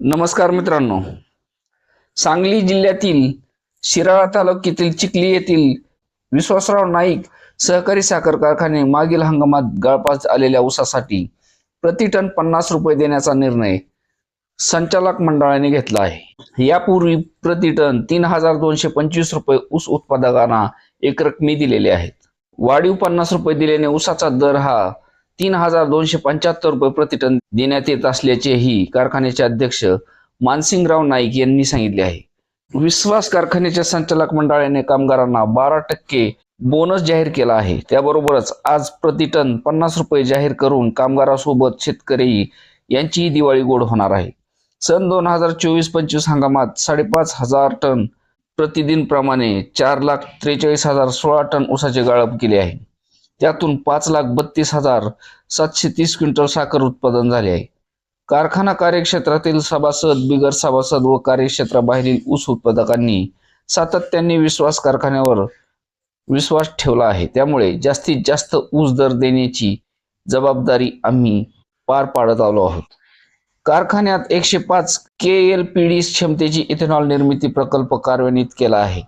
नमस्कार मित्रांनो. सांगली जिल्ह्यातील शिराळा तालुक्यातील चिखली येथील विश्वासराव नाईक सहकारी साखर कारखाने मागील हंगामात गळपास आलेल्या ऊसासाठी प्रति टन पन्नास रुपये देण्याचा निर्णय संचालक मंडळाने घेतला आहे. यापूर्वी प्रति टन तीन हजार दोनशे पंचवीस रुपये ऊस उत्पादकांना एक रकमी दिलेले आहेत. वाढीव पन्नास रुपये दिल्याने ऊसाचा दर हा तीन हजार दोनशे पंच्याहत्तर रुपये प्रतिटन देण्यात येत असल्याचेही कारखान्याचे अध्यक्ष मानसिंगराव नाईक यांनी सांगितले आहे. विश्वास कारखान्याच्या संचालक मंडळाने कामगारांना बारा टक्के बोनस जाहीर केला आहे. त्याबरोबरच आज प्रति टन पन्नास रुपये जाहीर करून कामगारासोबत शेतकरी यांचीही दिवाळी गोड होणार आहे. सन दोन हजार चोवीस पंचवीस हंगामात साडेपाच हजार टन प्रतिदिन प्रमाणे चार लाख त्रेचाळीस हजार सोळा टन ऊसाचे गाळप केले आहे. त्यातून पाच लाख बत्तीस हजार सातशे तीस क्विंटल साखर उत्पादन झाले आहे. कारखाना कार्यक्षेत्रातील सभासद बिगर सभासद व कार्यक्षेत्राबाहेरील ऊस उत्पादकांनी सातत्याने विश्वास कारखान्यावर विश्वास ठेवला आहे. त्यामुळे जास्तीत जास्त ऊस दर देण्याची जबाबदारी आम्ही पार पाडत आलो आहोत. कारखान्यात एकशे पाच के एल पी डी क्षमतेची इथेनॉल निर्मिती प्रकल्प कार्यान्वित केला आहे.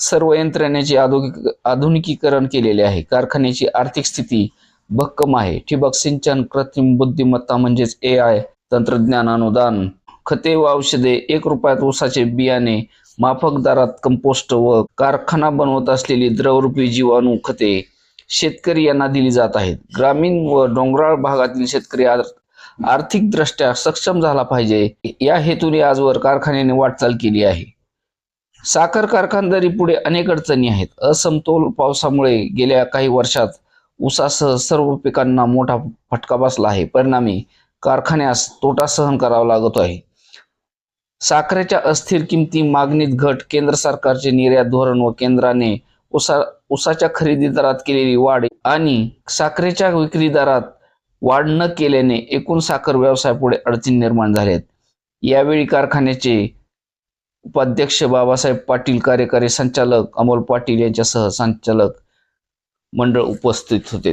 सर्व यंत्रणेचे आधुनिक आधुनिकीकरण केलेले आहे. कारखान्याची आर्थिक स्थिती भक्कम आहे. ठिबक सिंचन कृत्रिम बुद्धिमत्ता म्हणजेच ए आय तंत्रज्ञान अनुदान खते व औषधे एक रुपयात ऊसाचे बियाणे माफक दरात कंपोस्ट व कारखाना बनवत असलेली द्रवरूपी जीवाणू खते शेतकरी यांना दिली जात आहेत. ग्रामीण व डोंगराळ भागातील शेतकरी आर्थिकदृष्ट्या सक्षम झाला पाहिजे. या हेतूने आजवर कारखान्याने वाटचाल केली आहे. साखर कारखानदारी पुढे अनेक अडचणी आहेत. असमतोल पावसामुळे गेल्या काही वर्षात ऊसासह सर्व पिकांना मोठा फटका बसला आहे. परिणामी कारखान्यास तोटा सहन करावा लागत आहे. साखरेच्या अस्थिर किमती मागणीत घट केंद्र सरकारचे निर्यात धोरण व केंद्राने उसा ऊसाच्या खरेदी दरात केलेली वाढ आणि साखरेच्या विक्री दरात वाढ न केल्याने एकूण साखर व्यवसायापुढे अडचणी निर्माण झाल्यात यावेळी कारखान्याचे उपाध्यक्ष बाबासाहेब पाटील कार्यकारी संचालक अमोल पाटील यांच्यासह संचालक मंडळ उपस्थित होते.